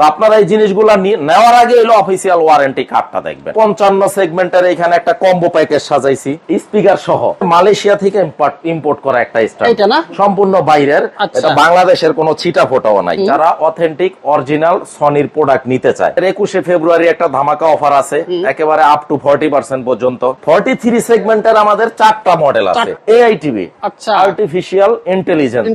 তো আপনারা এই জিনিসগুলো নেওয়ার আগে হলো অফিসিয়াল ওয়ারেন্টি কার্ডটা দেখবেন। পঞ্চান্ন সেগমেন্টের এখানে একটা কম্বো প্যাকেজ সাজাইছি স্পিকার সহ। মালয়েশিয়া থেকে ইম্পোর্ট করা একটা না? সম্পূর্ণ বাইরের। আচ্ছা। এটা বাংলাদেশের কোনো ছিটা ফোটাও নাই। যারা অথেন্টিক অরিজিনাল সনির প্রোডাক্ট নিতে চায়। একুশে ফেব্রুয়ারি একটা ধামাকা অফার আছে। একেবারে আপ টু ফর্টি পার্সেন্ট পর্যন্ত। ফর্টি থ্রি সেগমেন্টের আমাদের চারটা মডেল আছে। এআই টিভি আচ্ছা। আর্টিফিশিয়াল ইন্টেলিজেন্স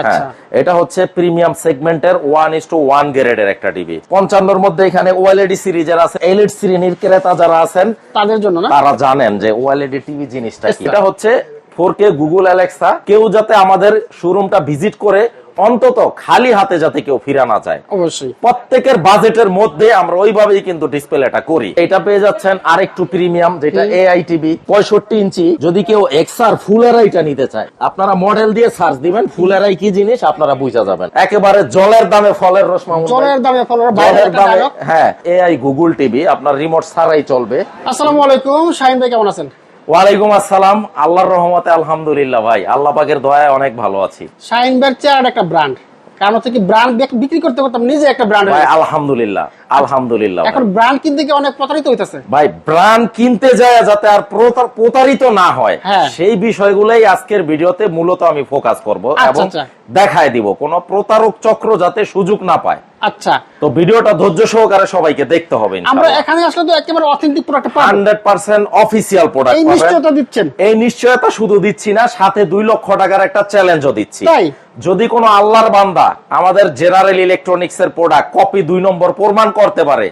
আচ্ছা। এটা হচ্ছে প্রিমিয়াম সেগমেন্টের ওয়ান ইস টু ওয়ান গ্রেডের একটা টিভি পঞ্চান্নর মধ্যে এখানে ওএলইডি সিরিজের আছে এলইডি শ্রেণির ক্রেতা যারা আছেন তাদের জন্য না? তারা জানেন যে ওএলইডি টিভি জিনিসটা কি। এটা হচ্ছে ফোর কে গুগল অ্যালেক্সা কেউ যাতে আমাদের শোরুমটা ভিজিট করে অন্তত খালি হাতে যাতে কেউ ফিরা না যায়। অবশ্যই। প্রত্যেকের বাজেটের মধ্যে আমরা ওইভাবেই কিন্তু ডিসপ্লেটা করি। এটা পেয়ে যাচ্ছেন আরেকটু প্রিমিয়াম যেটা এআই টিভি পঁয়ষট্টি ইঞ্চি। যদি কেউ এক্সআর ফুল এরাইটা নিতে চায় আপনারা মডেল দিয়ে সার্চ দিবেন ফুল এরাই কি জিনিস আপনারা বুঝা যাবেন। একেবারে জলের দামে ফলের রস। জলের দামে ফলোয়ার বাইরে জলের দামে হ্যাঁ এআই গুগল টিভি আপনার রিমোট ছাড়াই চলবে। আসসালামু আলাইকুম শাহিন ভাই কেমন আছেন? ওয়ালাইকুম আসসালাম। আল্লাহর রহমতে আলহামদুলিল্লাহ ভাই। আল্লাহ পাকের দয়ায় অনেক ভালো আছি। চেয়ার একটা ব্র্যান্ড কারণ হচ্ছে কি ব্র্যান্ড বিক্রি করতে করতে আমি নিজে একটা ব্র্যান্ড আলহামদুলিল্লাহ। আলহামদুলিল্লাহ এখন ব্র্যান্ড কিনতে গিয়ে অনেক প্রতারিত হইতেছে। ভাই ব্রান্ড কিনতে যায় যাতে আর প্রতা- প্রতারিত না হয় হ্যাঁ। সেই বিষয়গুলোই আজকের ভিডিওতে মূলত আমি ফোকাস করব আচ্ছা, এবং আচ্ছা। দেখায় দিব। কোন প্রতারক চক্র যাতে সুযোগ না পায়। আচ্ছা। তো ভিডিওটা ধৈর্য সহকারে সবাইকে দেখতে হবে আমরা এখানে আসলে তো একেবারে অথেন্টিক প্রোডাক্ট পাবো। হান্ড্রেড পার্সেন্ট অফিসিয়াল এই নিশ্চয়তা দিচ্ছেন। এই নিশ্চয়তা শুধু দিচ্ছি না সাথে দুই লক্ষ টাকার একটা চ্যালেঞ্জও দিচ্ছি। তাই? যদি কোনো আল্লাহর বান্দা আমাদের জেনারেল ইলেকট্রনিক্স এর প্রোডাক্ট কপি দুই নম্বর প্রমাণ করতে পারে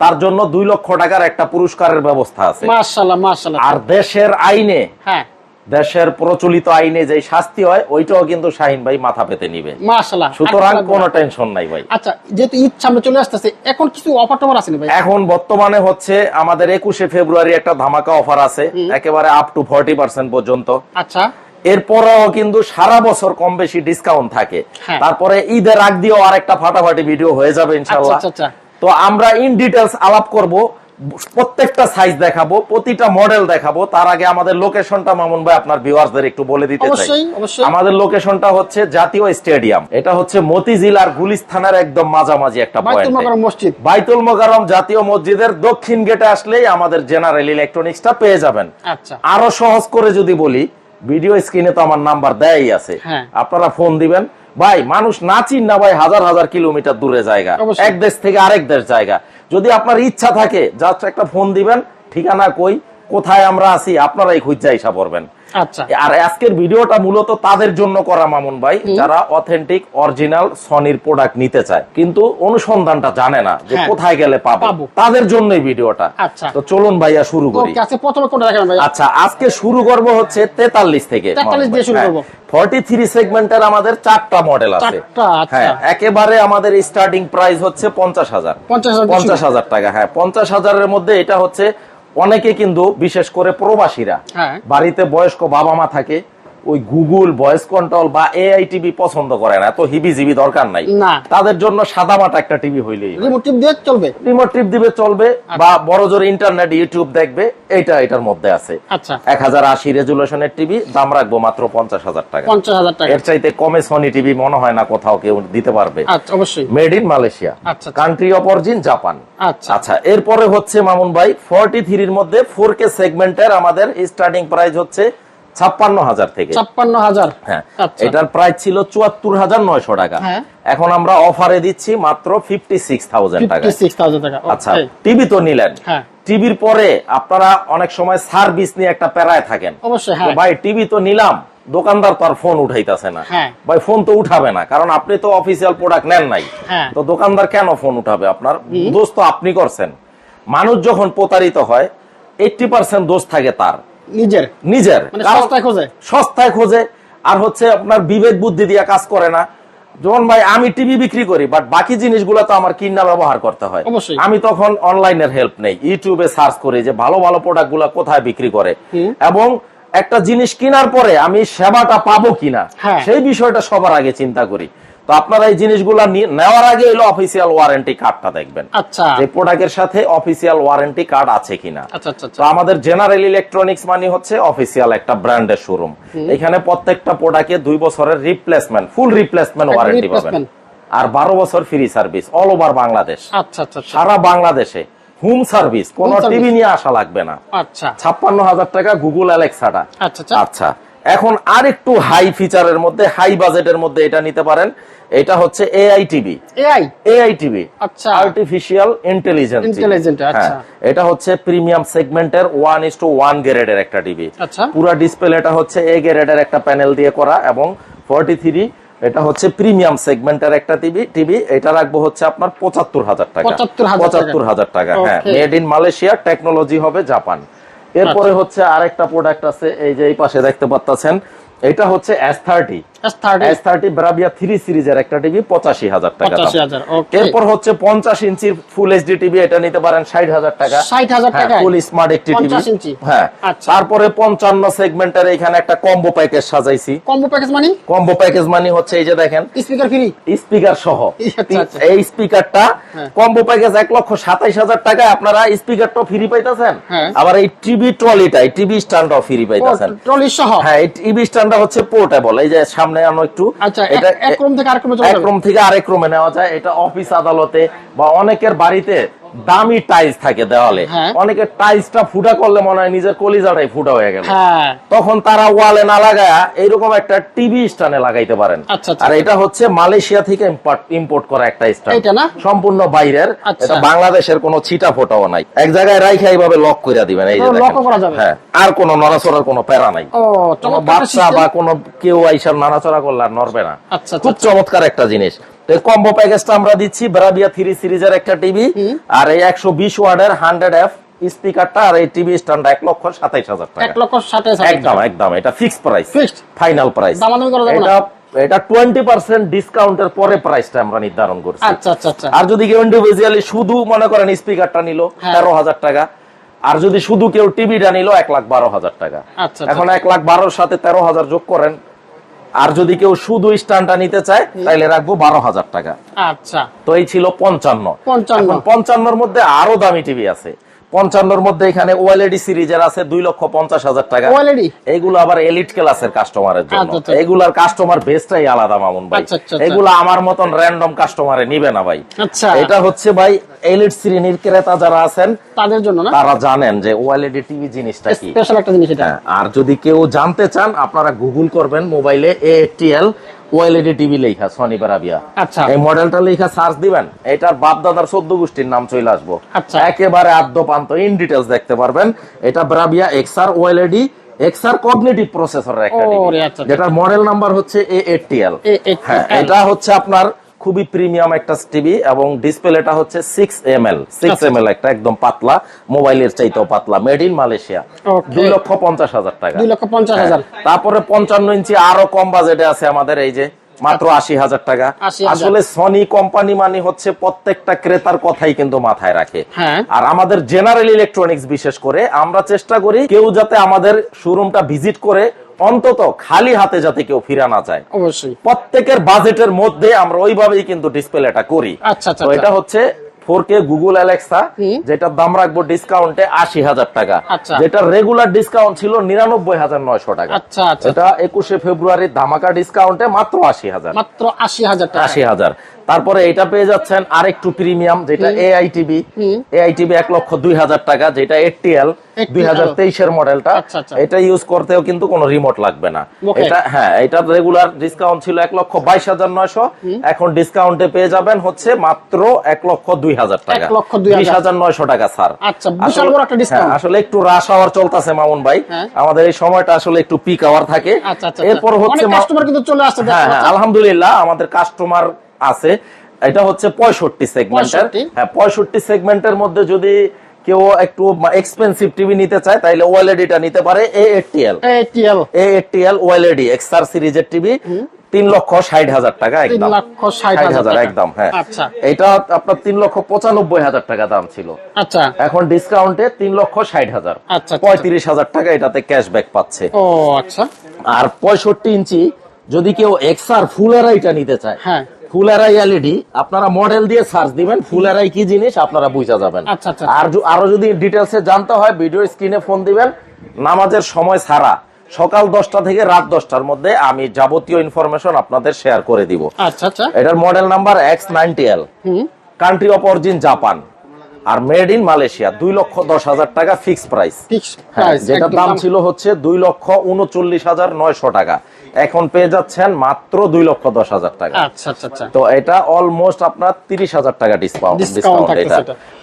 তার জন্য দুই লক্ষ টাকার একটা পুরস্কারের ব্যবস্থা আছে। মাশাআল্লাহ মাশাআল্লাহ। আর দেশের আইনে হ্যাঁ। দেশের প্রচলিত আইনে যে শাস্তি হয় ওইটাও কিন্তু শাহিন ভাই মাথা পেতে নিবে। মাশাআল্লাহ সুতরাং কোনো টেনশন নাই ভাই। আচ্ছা যেহেতু ঈদ সামনে চলে আসতেছে। এখন কিছু অফার টফার আছে না ভাই? এখন বর্তমানে হচ্ছে আমাদের একুশে ফেব্রুয়ারি একটা ধামাকা অফার আছে একেবারে আপ টু ফর্টি পার্সেন্ট পর্যন্ত। আচ্ছা। এরপরেও কিন্তু সারা বছর কম বেশি ডিসকাউন্ট থাকে। হ্যাঁ। তারপরে ঈদের আগ দিয়েও আরেকটা ফাটাফাটি ভিডিও হয়ে যাবে ইনশাল্লাহ আচ্ছা, আচ্ছা, তো আমরা ইন ডিটেলস আলাপ করব। প্রত্যেকটা সাইজ দেখাবো প্রতিটা মডেল দেখাবো। তার আগে আমাদের লোকেশনটা মামুন ভাই আপনার ভিউয়ার্সদের একটু বলে দিতে চাই। আমাদের লোকেশনটা হচ্ছে জাতীয় স্টেডিয়াম এটা হচ্ছে মতিঝিল আর একদম মাঝামাঝি একটা বাইতুল পয়েন্ট মসজিদ। বাইতুল মোকাররম জাতীয় মসজিদের দক্ষিণ গেটে আসলেই আমাদের জেনারেল ইলেকট্রনিক্সটা পেয়ে যাবেন। আচ্ছা। আরও সহজ করে যদি বলি ভিডিও স্ক্রিনে তো আমার নাম্বার দেয়াই আছে। হ্যাঁ। আপনারা ফোন দিবেন ভাই মানুষ না চিন না ভাই হাজার হাজার কিলোমিটার দূরে জায়গা। এক দেশ থেকে আরেক দেশ জায়গা যদি আপনার ইচ্ছা থাকে জাস্ট একটা ফোন দিবেন ঠিকানা কই কোথায় আমরা আছি আপনারাই খুঁজা হিসাব করবেন আচ্ছা। আর আজকের ভিডিওটা মূলত তাদের জন্য করা মামুন ভাই যারা অথেন্টিক অরিজিনাল সনির প্রোডাক্ট নিতে চায়। কিন্তু অনুসন্ধানটা জানে না যে হ্যাঁ। কোথায় গেলে পাবো। তাদের জন্যই ভিডিওটা। আচ্ছা। তো চলুন ভাইয়া শুরু করি। আচ্ছা আজকে শুরু করব হচ্ছে তেতাল্লিশ থেকে। 43 দিয়ে শুরু করব। ফর্টি থ্রি সেগমেন্টের আমাদের চারটা মডেল আছে। আচ্ছা। হ্যাঁ একেবারে আমাদের স্টার্টিং প্রাইস হচ্ছে পঞ্চাশ হাজার। পঞ্চাশ হাজার টাকা হ্যাঁ। পঞ্চাশ হাজারের মধ্যে এটা হচ্ছে অনেকে কিন্তু বিশেষ করে প্রবাসীরা হ্যাঁ। বাড়িতে বয়স্ক বাবা মা থাকে ওই গুগল ভয়েস কন্ট্রোল বা এআই টিভি পছন্দ করে না এত হিবি জিবি দরকার নাই। না। তাদের জন্য সাদা মাটা একটা টিভি হইলেই রিমোট টিপ দিয়ে চলবে? রিমোট টিপ দিবে চলবে বা বড় জোর ইন্টারনেট ইউটিউব দেখবে এইটা এটার মধ্যে আছে। আচ্ছা। এক হাজার আশি রেজুলেশনের টিভি দাম রাখব মাত্র পঞ্চাশ হাজার টাকা। পঞ্চাশ হাজার টাকা। এর চাইতে কমে সনি টিভি মনে হয় না কোথাও কেউ দিতে পারবে। আচ্ছা অবশ্যই। মেড ইন মালয়েশিয়া আচ্ছা, আচ্ছা। কান্ট্রি অফ অরিজিন জাপান আচ্ছা। আচ্ছা এরপরে হচ্ছে মামুন ভাই ফোরটি থ্রির মধ্যে ফোর কে সেগমেন্টের আমাদের স্টার্টিং প্রাইস হচ্ছে ছাপ্পান্ন হাজার থেকে। ছাপ্পান্ন হাজার? হ্যাঁ। আচ্ছা। এটার প্রাইস ছিল চুয়াত্তর হাজার নয়শো টাকা। হ্যাঁ। এখন আমরা অফারে দিচ্ছি মাত্র ফিফটি সিক্স থাউজেন্ড টাকা। আচ্ছা টিভি তো নিলেন। হ্যাঁ। টিভির পরে আপনারা অনেক সময় সার্ভিস নিয়ে একটা প্যারায় থাকেন। অবশ্যই, হ্যাঁ। ভাই টিভি তো নিলাম দোকানদার তো আর ফোন উঠাইতেছে না। হ্যাঁ। ভাই ফোন তো উঠাবে না কারণ আপনি তো অফিসিয়াল প্রোডাক্ট নেন নাই। হ্যাঁ। তো দোকানদার কেন ফোন উঠাবে আপনার? দোষ তো আপনি করছেন। মানুষ যখন প্রতারিত হয় এইটটি পার্সেন্ট দোষ থাকে তার। নিজের। নিজের। মানে সস্তায় খোঁজে। সস্তায় খোঁজে। আর হচ্ছে আপনার বিবেক বুদ্ধি দিয়ে কাজ করে না। যেমন ভাই আমি টিভি বিক্রি করি বাট বাকি জিনিসগুলো তো আমার কিনা ব্যবহার করতে হয়। আমি তখন অনলাইনের হেল্প নেই। ইউটিউবে সার্চ করি যে ভালো ভালো প্রোডাক্টগুলা কোথায় বিক্রি করে। এবং একটা জিনিস কেনার পরে আমি সেবাটা পাবো কিনা হ্যাঁ। সেই বিষয়টা সবার আগে চিন্তা করি। তো আপনারা এই জিনিসগুলা নেওয়ার আগে হলো অফিসিয়াল ওয়ারেন্টি কার্ডটা দেখবেন। আচ্ছা। যে প্রোডাক্টের সাথে অফিসিয়াল ওয়ারেন্টি কার্ড আছে কিনা। আচ্ছা আচ্ছা আচ্ছা। তো আমাদের জেনারেল ইলেকট্রনিক্স মানে হচ্ছে অফিসিয়াল একটা ব্র্যান্ডের শোরুম এখানে প্রত্যেকটা প্রোডাক্টে দুই বছরের রিপ্লেসমেন্ট ফুল রিপ্লেসমেন্ট ওয়ারেন্টি পাবেন। আর বারো বছর free service all over Bangladesh আচ্ছা আচ্ছা আচ্ছা। সারা বাংলাদেশে হোম সার্ভিস কোন টিভি নিয়ে আসা লাগবে না। আচ্ছা। ছাপ্পান্ন হাজার টাকা গুগল অ্যালেক্সাটা আচ্ছা। আচ্ছা। এখন আর একটু হাই ফিচারের মধ্যে হাই বাজেটের মধ্যে এটা নিতে পারেন। এটা হচ্ছে AI TV AI AI TV আচ্ছা। আর্টিফিশিয়াল ইন্টেলিজেন্স Intelligent, আচ্ছা। এটা হচ্ছে প্রিমিয়াম সেগমেন্টের ওয়ান ইস টু ওয়ান গ্রেডের একটা টিভি আচ্ছা। পুরো ডিসপ্লেটা হচ্ছে এ গ্রেডের একটা প্যানেল দিয়ে করা এবং ফর্টি থ্রি এটা হচ্ছে প্রিমিয়াম সেগমেন্টের একটা টিভি টিভি এটা রাখব হচ্ছে আপনার পঁচাত্তর হাজার টাকা। 75,000 টাকা। পঁচাত্তর হাজার টাকা হ্যাঁ. মেড ইন মালয়েশিয়া টেকনোলজি হবে জাপান এরপরে হচ্ছে আরেকটা প্রোডাক্ট আছে এই যে এই পাশে দেখতে পাচ্ছেন এটা হচ্ছে S thirty S thirty Bravia three সিরিজের একটা টিভি পঁচাশি হাজার টাকা হাজার এরপর হচ্ছে পঞ্চাশ ইঞ্চির ফুল এইচডি টিভি এটা নিতে পারেন ষাট হাজার টাকা। 60,000 টাকায়? ফুল স্মার্ট একটি টিভি। 50 ইঞ্চি? হ্যাঁ আচ্ছা। তারপরে পঞ্চান্ন সেগমেন্টের এখানে একটা কম্বো প্যাকেজ সাজাইছি। কম্বো প্যাকেজ মানে? কম্বো প্যাকেজ মানে হচ্ছে এই যে দেখেন স্পিকার ফ্রি স্পিকার সহ। আচ্ছা, আচ্ছা। এই স্পিকারটা। কম্বো প্যাকেজ এক লক্ষ সাতাইশ হাজার টাকায় আপনারা স্পিকারটা ফ্রি পাইতেছেন। হ্যাঁ। আবার এই টিভি ট্রলিটা টিভি স্ট্যান্ডটাও ফ্রি পাইতেছেন। ট্রলি সহ? হ্যাঁ এই টিভি স্ট্যান্ডটা হচ্ছে পোর্টেবল এই যে সামনে আনো একটু আচ্ছা এটা এক রুম থেকে আরেক রুমে চলে এক রুম থেকে আরেক রুমে নেওয়া যায়। এটা অফিস আদালতে বা অনেকের বাড়িতে দামি টাইলস থাকে দেওয়ালে। হ্যাঁ। অনেকের টাইলসটা ফুটা করলে মনে হয় নিজের কলিজাটাই ফুটা হয়ে গেল। হ্যাঁ। তখন তারা ওয়ালে না লাগায়া এইরকম একটা টিভি স্ট্যান্ডে লাগাইতে পারেন। আচ্ছা, আচ্ছা। আর এটা হচ্ছে মালয়েশিয়া থেকে ইম্পোর্ট করা একটা স্ট্যান্ড সম্পূর্ণ বাইরের। আচ্ছা। এটা বাংলাদেশের কোনো ছিটা ফোটাও নাই। এক জায়গায় রাইখা এইভাবে লক করে দিবেন এই? হ্যাঁ। আর কোনো নড়াচড়ার কোনো প্যারা নাই। বাচ্চা বা কোনো কেউ আইসার নাড়াচড়া করলে আর নড়বে না। খুব চমৎকার একটা জিনিস। কম্বো প্যাকেজটা আমরা দিচ্ছি ব্রাভিয়া থ্রি সিরিজের একটা টিভি আর এই একশো বিশ ওয়ার্ডের হান্ড্রেড এফ স্পিকারটা আর এই টিভি স্ট্যান্ড এক লক্ষ সাতাইশ হাজার এক লক্ষ হাজার একদম একদম এটা ফিক্স প্রাইস? Final price? এটা এটা টোয়েন্টি পার্সেন্ট ডিসকাউন্টের পরে প্রাইসটা আমরা নির্ধারণ করছি। আচ্ছা আচ্ছা আচ্ছা। আর যদি কেউ ইন্ডিভিজুয়ালি শুধু মনে করেন স্পিকারটা নিল হ্যাঁ। তেরো হাজার টাকা। আর যদি শুধু কেউ টিভিটা নিল এক লাখ বারো হাজার টাকা। এখন এক লাখ বারোর সাথে তেরো হাজার যোগ করেন আর যদি কেউ শুধু স্ট্যান্ডটা নিতে চায় তাহলে রাখব বারো হাজার টাকা। আচ্ছা। তো এই ছিল পঞ্চান্ন। 55 এখন পঞ্চান্নর মধ্যে আরও দামি টিভি আছে। পঞ্চান্নর মধ্যে এখানে ওএলইডি সিরিজের আছে দুই লক্ষ পঞ্চাশ হাজার টাকা? এগুলো আবার এলিট ক্লাসের কাস্টমারের জন্য। আচ্ছা, আচ্ছা। এগুলার কাস্টমার বেসটাই আলাদা মামুন ভাই। আচ্ছা। এগুলো আমার মতন র্যান্ডম কাস্টমারে নিবে না ভাই। এটা হচ্ছে ভাই এলিট শ্রেণির ক্রেতা যারা আছেন তাদের জন্য না? তারা জানেন যে ওএলইডি টিভি জিনিসটা কি। স্পেশাল একটা জিনিস এটা। হ্যাঁ, আর যদি কেউ জানতে চান আপনারা গুগল করবেন মোবাইলে ওএলইডি টিভি লেখা সনি বারাবিয়া। আচ্ছা। এই মডেলটা লেখা সার্চ দিবেন এটার বাপ দাদার চোদ্দ গোষ্ঠীর নাম চলে আসব। আচ্ছা। একেবারে আদ্য পান্ত ইন ডিটেলস দেখতে পারবেন। এটা Bravia XR OLED XR cognitive প্রসেসরের একটা। যেটার মডেল নাম্বার হচ্ছে এ এটিএল হ্যাঁ। এটা হচ্ছে আপনার খুবই প্রিমিয়াম একটা টিভি এবং ডিসপ্লেটা হচ্ছে six M L six M L একটা একদম পাতলা মোবাইলের চাইতেও পাতলা মেড ইন মালয়েশিয়া. দুই লক্ষ পঞ্চাশ হাজার টাকা দুই লক্ষ পঞ্চাশ হাজার হ্যাঁ। তারপরে পঞ্চান্ন ইঞ্চি আরও কম বাজেটে আছে আমাদের এই যে মাত্র আশি হাজার টাকা আসলে সনি কোম্পানি মানে হচ্ছে প্রত্যেকটা ক্রেতার কথাই কিন্তু মাথায় রাখে হ্যাঁ। আর আমাদের জেনারেল ইলেকট্রনিক্স বিশেষ করে আমরা চেষ্টা করি কেউ যাতে আমাদের শোরুমটা ভিজিট করে অন্তত খালি হাতে যাতে কেউ ফিরা না যায়। অবশ্যই। প্রত্যেকের বাজেটের মধ্যে আমরা ওইভাবেই কিন্তু ডিসপ্লেটা করি। আচ্ছা, আচ্ছা, তো আচ্ছা। এটা হচ্ছে ফোর কে গুগল অ্যালেক্সা যেটার দাম রাখব ডিসকাউন্টে আশি হাজার টাকা। আচ্ছা। যেটা রেগুলার ডিসকাউন্ট ছিল নিরানব্বই হাজার নয়শো টাকা। এটা একুশে ফেব্রুয়ারির ধামাকা ডিসকাউন্টে মাত্র আশি হাজার। মাত্র আশি হাজার টাকা। আশি হাজার। তারপরে এটা পেয়ে যাচ্ছেন আরেকটু প্রিমিয়াম যেটা এআই টিভি এআই টিভি এক লক্ষ দুই হাজার টাকা যেটা এটিএল দুই হাজার তেইশের মডেলটা। আচ্ছা, আচ্ছা। এটা ইউজ করতেও কিন্তু কোনো রিমোট লাগবে না। এটা হ্যাঁ এটা রেগুলার ডিসকাউন্ট ছিল এক লক্ষ বাইশ হাজার নয়শো। এখন ডিসকাউন্টে পেয়ে যাবেন হচ্ছে মাত্র এক লক্ষ দুই হাজার টাকা। বিশ হাজার নয়শো টাকা স্যার। আচ্ছা, একটা discount। আসলে একটু রাশ আওয়ার চলতেছে মামুন ভাই। হ্যাঁ। আমাদের এই সময়টা আসলে একটু পিক আওয়ার থাকে। এরপর হচ্ছে কাস্টমার কিন্তু চলে আসছে হ্যাঁ হ্যাঁ আলহামদুলিল্লাহ আমাদের কাস্টমার আছে। এটা হচ্ছে পঁয়ষট্টি সেগমেন্টের হ্যাঁ পঁয়ষট্টি সেগমেন্টের মধ্যে যদি কেউ একটু এক্সপেন্সিভ টিভি নিতে চায় তাহলে ওএলইডিটা নিতে পারে A eighty L eighty L A eighty L OLED XR সিরিজের টিভি তিন লক্ষ ষাট হাজার টাকা একদম। লক্ষ ষাট হাজার একদম হ্যাঁ। আচ্ছা। এটা আপনার তিন লক্ষ পঁচানব্বই হাজার টাকা দাম ছিল। আচ্ছা। এখন ডিসকাউন্টে তিন লক্ষ ষাট হাজার। আচ্ছা, আচ্ছা। পঁয়ত্রিশ হাজার টাকা এটাতে ক্যাশব্যাক পাচ্ছে। ও আচ্ছা। আর পঁয়ষট্টি ইঞ্চি যদি কেউ এক্সআর ফুল এরাইটা নিতে চায় হ্যাঁ। ফুল এরাই এলইডি আপনারা মডেল দিয়ে সার্চ দিবেন ফুল এরাই কি জিনিস আপনারা বুঝা যাবেন। আচ্ছা, আচ্ছা। আর আরও যদি ডিটেলসে জানতে হয় ভিডিও স্ক্রিনে ফোন দিবেন নামাজের সময় ছাড়া সকাল দশটা থেকে রাত দশটার মধ্যে আমি যাবতীয় ইনফরমেশন আপনাদের শেয়ার করে দিব। আচ্ছা আচ্ছা। এটার model number X ninety L hmm. Country of origin Japan আর মেড ইন মালয়েশিয়া দুই লক্ষ দশ হাজার টাকা ফিক্স প্রাইস যেটার দাম ছিল হচ্ছে দুই লক্ষ উনচল্লিশ হাজার নয়শো টাকা। এখন পেয়ে যাচ্ছেন মাত্র দুই লক্ষ দশ হাজার টাকা। আচ্ছা আচ্ছা আচ্ছা। তো এটা অলমোস্ট আপনার তিরিশ হাজার টাকা ডিসকাউন্ট ডিসকাউন্ট এটা।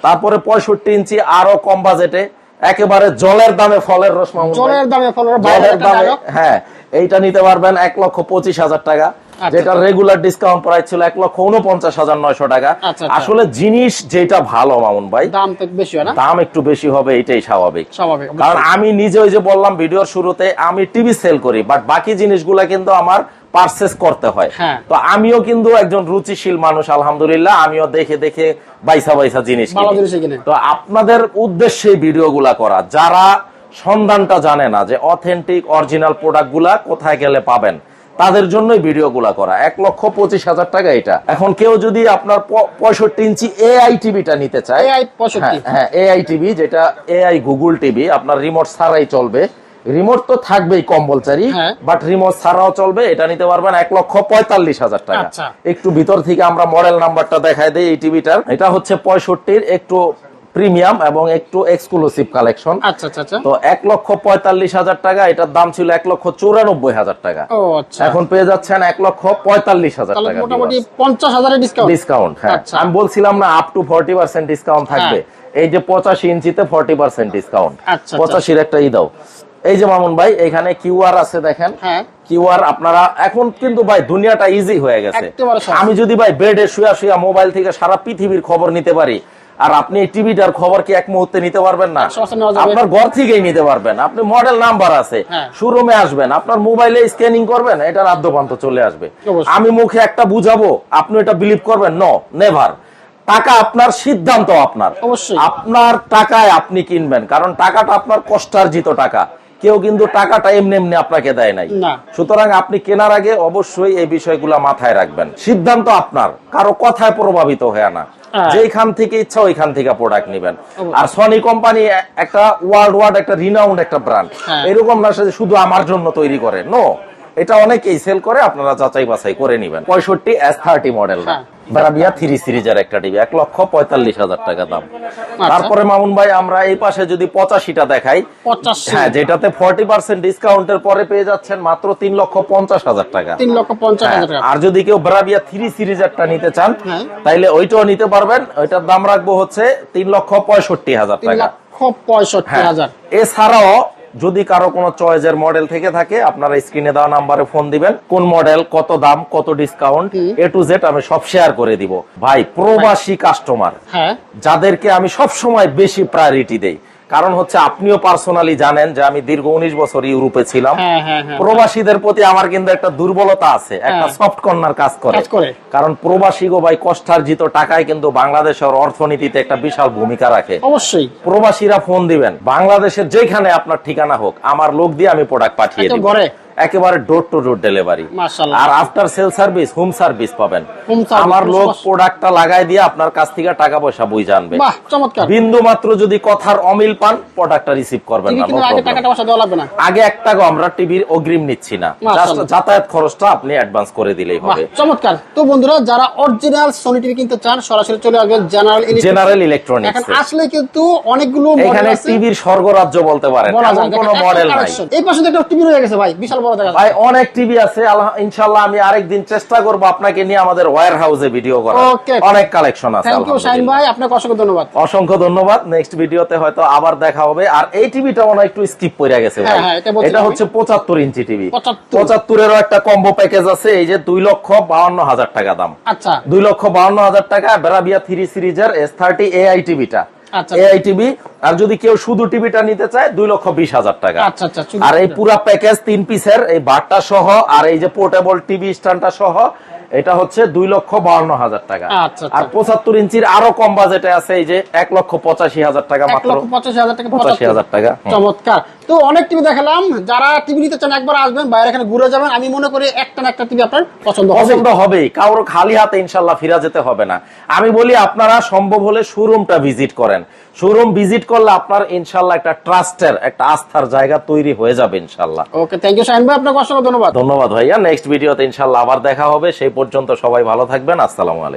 তারপরে পঁয়ষট্টি ইঞ্চি আরও কম বাজেটে একেবারে জলের দামে ফলের রস জলের দামে ফলের জলের দামে হ্যাঁ এইটা নিতে পারবেন এক লক্ষ পঁচিশ হাজার টাকা। যেটা রেগুলার ডিসকাউন্ট প্রাইস ছিল এক লক্ষ উনপঞ্চাশ হাজার নয়শো টাকা। আচ্ছা, আচ্ছা। আসলে জিনিস যেটা ভালো মামুন ভাই দাম তো বেশি হয় না? দাম একটু বেশি হবে এটাই স্বাভাবিক। স্বাভাবিক কারণ আমি নিজে ওই যে বললাম ভিডিওর শুরুতে আমি টিভি সেল করি বাট বাকি জিনিসগুলা কিন্তু আমার পারচেস করতে হয়। হ্যাঁ। তো আমিও কিন্তু একজন রুচিশীল মানুষ আলহামদুলিল্লাহ আমিও দেখে দেখে বাইসা বাইসা জিনিস। তো আপনাদের উদ্দেশ্যে ভিডিওগুলা করা যারা সন্ধানটা জানে না যে অথেন্টিক অরিজিনাল প্রোডাক্টগুলা কোথায় গেলে পাবেন তাদের জন্যই ভিডিওগুলা করা। এক লক্ষ পঁচিশ হাজার টাকা এটা। এখন কেউ যদি আপনার পঁয়ষট্টি ইঞ্চি এআই টিভিটা নিতে চায় হ্যাঁ এআই টিভি যেটা এআই গুগল টিভি আপনার রিমোট ছাড়াই চলবে। রিমোট তো থাকবেই কম্পালসারি হ্যাঁ। বাট রিমোট ছাড়াও চলবে। এটা নিতে পারবেন এক লক্ষ পঁয়তাল্লিশ হাজার টাকা। আচ্ছা। একটু ভিতর থেকে আমরা মডেল নাম্বারটা দেখাই দিই এই টিভিটার এটা হচ্ছে পঁয়ষট্টির একটু প্রিমিয়াম এবং একটু এক্সক্লুসিভ কালেকশন আচ্ছা আচ্ছা আচ্ছা। তো এক লক্ষ পঁয়তাল্লিশ হাজার টাকা এটার দাম ছিল এক লক্ষ চৌরানব্বই হাজার টাকা। এখন পেয়ে যাচ্ছেন এক লক্ষ পঁয়তাল্লিশ হাজার টাকা মোটামুটি পঞ্চাশ হাজারের ডিসকাউন্ট ডিসকাউন্ট হ্যাঁ। আমি বলছিলাম না up to forty percent discount থাকবে। এই যে পঁচাশি ইঞ্চিতে ফর্টি পার্সেন্ট ডিসকাউন্ট পঁচাশির একটা ই দাও। এই যে মামুন ভাই এখানে কিউআর আছে দেখেন। হ্যাঁ। কিউআর আপনারা এখন কিন্তু ভাই দুনিয়াটা ইজি হয়ে গেছে। আমি যদি ভাই বেডে শুয়া শুয়া মোবাইল থেকে সারা পৃথিবীর খবর নিতে পারি আর আপনি এই টিভিটার খবর কি এক মুহূর্তে নিতে পারবেন না। আপনার ঘর থেকেই নিতে পারবেন। আপনি মডেল নাম্বার আছে। হ্যাঁ। শোরুমে আসবেন আপনার মোবাইলে স্ক্যানিং করবেন এটার আদ্যপান্ত চলে আসবে। আমি মুখে একটা বুঝাবো আপনি এটা বিলিভ করবেন? ন নেভার টাকা আপনার সিদ্ধান্ত আপনার। আপনার টাকায় আপনি কিনবেন কারণ টাকাটা আপনার কষ্টার্জিত টাকা। কেউ কিন্তু টাকাটা এমনি এমনি আপনাকে দেয় নাই। সুতরাং আপনি কেনার আগে অবশ্যই এই বিষয়গুলা মাথায় রাখবেন। সিদ্ধান্ত আপনার। কারও কথায় প্রভাবিত হয়ে না। হ্যাঁ। যেখান থেকে ইচ্ছা ওইখান থেকে প্রোডাক্ট নেবেন। আর সনি কোম্পানি একটা ওয়ার্ল্ড ওয়ার্ড একটা রিনাউন্ড একটা ব্র্যান্ড। এরকম না শুধু আমার জন্য তৈরি করে। নো এটা অনেকেই সেল করে আপনারা যাচাই বাছাই করে নিবেন। পঁয়ষট্টি S thirty model. Bravia three সিরিজের একটা টিভি এক লক্ষ পঁয়তাল্লিশ হাজার টাকা দাম। আচ্ছা। তারপরে মামুন ভাই আমরা এই পাশে যদি পঁচাশিটা দেখাই। হ্যাঁ যেটাতে ফর্টি পার্সেন্ট ডিসকাউন্টের পরে পেয়ে যাচ্ছেন মাত্র তিন লক্ষ পঞ্চাশ হাজার টাকা। তিন লক্ষ পঞ্চাশ হ্যাঁ, আর যদি কেউ ব্রাবিয়া থ্রি সিরিজেরটা নিতে চান হ্যাঁ। তাইলে ওইটাও নিতে পারবেন। ওইটার দাম রাখব হচ্ছে তিন লক্ষ পঁয়ষট্টি হাজার টাকা। হ্যাঁ। এছাড়াও যদি কারও কোনো চয়েজের মডেল থেকে থাকে আপনারা স্ক্রিনে দেওয়া নাম্বারে ফোন দিবেন। কোন মডেল কত দাম কত ডিসকাউন্ট এ টু জেড আমি সব শেয়ার করে দিব। ভাই প্রবাসী কাস্টমার হ্যাঁ। যাদেরকে আমি সব সময় বেশি প্রায়োরিটি দেই কারণ হচ্ছে আপনিও পার্সোনালি জানেন যে আমি দীর্ঘ উনিশ বছর ইউরোপে ছিলাম। হ্যাঁ হ্যাঁ হ্যাঁ। প্রবাসীদের প্রতি আমার কিন্তু একটা দুর্বলতা আছে একটা। সফট কর্নার কাজ করে। কারণ প্রবাসী গো ভাই কষ্টার্জিত টাকায় কিন্তু বাংলাদেশের অর্থনীতিতে একটা বিশাল ভূমিকা রাখে। অবশ্যই। প্রবাসীরা ফোন দিবেন বাংলাদেশের যেখানে আপনার ঠিকানা হোক আমার লোক দিয়ে আমি প্রোডাক্ট পাঠিয়ে দিব? একেবারে door to door delivery R after sale service home service পাবেন। আমার লোক প্রোডাক্টটা লাগাই দিয়ে আপনার কাছ থেকে টাকা পয়সা বুঝ জানবে। বিন্দু মাত্র যদি কথার অমিল পান প্রোডাক্টটা রিসিভ করবেন না আগে problem। টাকাটা দেওয়া লাগবে না। আগে এক টাকা আমরা টিভির অগ্রিম নিচ্ছি না। যাতায়াত খরচটা আপনি অ্যাডভান্স করে দিলেই হবে। চমৎকার। তো বন্ধুরা যারা অরিজিনাল সোনি টিভি কিনতে চান সরাসরি চলে আসবেন জেনারেল জেনারেল এখন ইলেকট্রনিক্স আসলে কিন্তু অনেকগুলো এখানে টিভির স্বর্গরাজ্য বলতে পারেন কোনো মডেল নাই। এই পাশে একটা টিভি রয়ে গেছে ভাই বিশাল ভাই অনেক টিভি আছে আল্লাহ ইনশাল্লাহ আমি আরেকদিন চেষ্টা করব আপনাকে নিয়ে আমাদের ওয়্যার হাউসে ভিডিও করা Okay. অনেক কালেকশন আছে থ্যাংক ইউ শাহিন ভাই আপনাকে অসংখ্য ধন্যবাদ। অসংখ্য ধন্যবাদ। নেক্সট ভিডিওতে হয়তো আবার দেখা হবে। আর এই টিভিটা মনে একটু স্কিপ করে গেছে ভাই। হ্যাঁ, হ্যাঁ, এটা। হচ্ছে পঁচাত্তর ইঞ্চি টিভি 75 পঁচাত্তরেরও একটা কম্বো প্যাকেজ আছে এই যে দুই লক্ষ বাউন্ন হাজার টাকা দাম। আচ্ছা। দুই লক্ষ বাউন্ন হাজার টাকা বেরাবিয়া থ্রি সিরিজের এস থার্টি এআই টিভিটা। এআই টিভি আর যদি কেউ শুধু টিভিটা নিতে চায় দুই লক্ষ বিশ হাজার টাকা। আচ্ছা, আচ্ছা, আর এই। পুরা প্যাকেজ তিন পিসের এই বারটা সহ আর এই যে পোর্টেবল টিভি স্ট্যান্ডটা সহ এটা হচ্ছে দুই লক্ষ বাউন্ন হাজার টাকা। আচ্ছা। আর পঁচাত্তর ইঞ্চির আরও কম বাজেটে আছে এই যে এক লক্ষ পঁচাশি হাজার টাকা মাত্র। পঁচাশি হাজার টাকা পঁচাশি হাজার টাকা চমৎকার। তো অনেক টিভি দেখালাম। যারা টিভি নিতে চান একবার আসবেন বাইরে এখানে ঘুরে যাবেন। আমি মনে করি একটা না একটা টিভি আপনার পছন্দ হবে পছন্দ হবেই। কারোর খালি হাতে ইনশাল্লাহ ফিরা যেতে হবে না। আমি বলি আপনারা সম্ভব হলে শোরুমটা ভিজিট করেন। শোরুম ভিজিট করলে আপনার ইনশাল্লাহ একটা ট্রাস্টের একটা আস্থার জায়গা তৈরি হয়ে যাবে ইনশাল্লাহ। ওকে থ্যাংক ইউ শাহিন ভাই আপনাকে অসংখ্য ধন্যবাদ। ধন্যবাদ ভাইয়া। নেক্সট ভিডিওতে ইনশাল্লাহ আবার দেখা হবে। সেই পর্যন্ত সবাই ভালো থাকবেন। আসসালামু আলাইকুম।